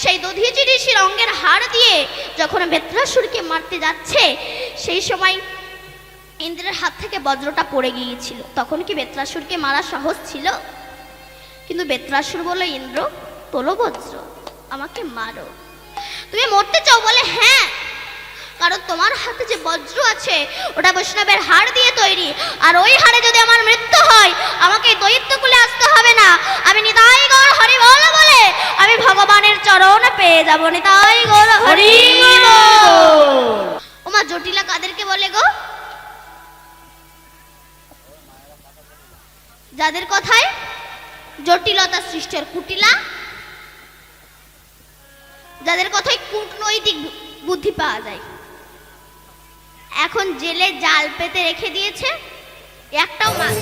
সেই দধিচি ঋষির অঙ্গের হাড় দিয়ে যখন বেত্রাসুরকে মারতে যাচ্ছে, সেই সময় ইন্দ্রের হাত থেকে বজ্রটা পড়ে গিয়েছিল। তখন কি বেত্রাসুরকে মারা সহজ ছিল? কিন্তু বেত্রাসুর বলল, ইন্দ্র, তোলো বজ্র, আমাকে মারো। তুমি মরতে চাও বলে হ্যাঁ কারণ তোমার হাতে যে বজ্র আছে, ওটা বৈষ্ণবের হাড় দিয়ে তৈরি। আর ওই হাড়ে যদি আমার মৃত্যু হয়, আমাকে যাব নিতাই গৌর হরি ওমা জটিলা কাদেরকে বলে গো? যাদের কথায় জটিলতা সৃষ্টির কুটিলা যাদের কথায় কূটনৈতিক বুদ্ধি পাওয়া যায়। এখন জেলে জাল পেতে রেখে দিয়েছে একটাও মাছ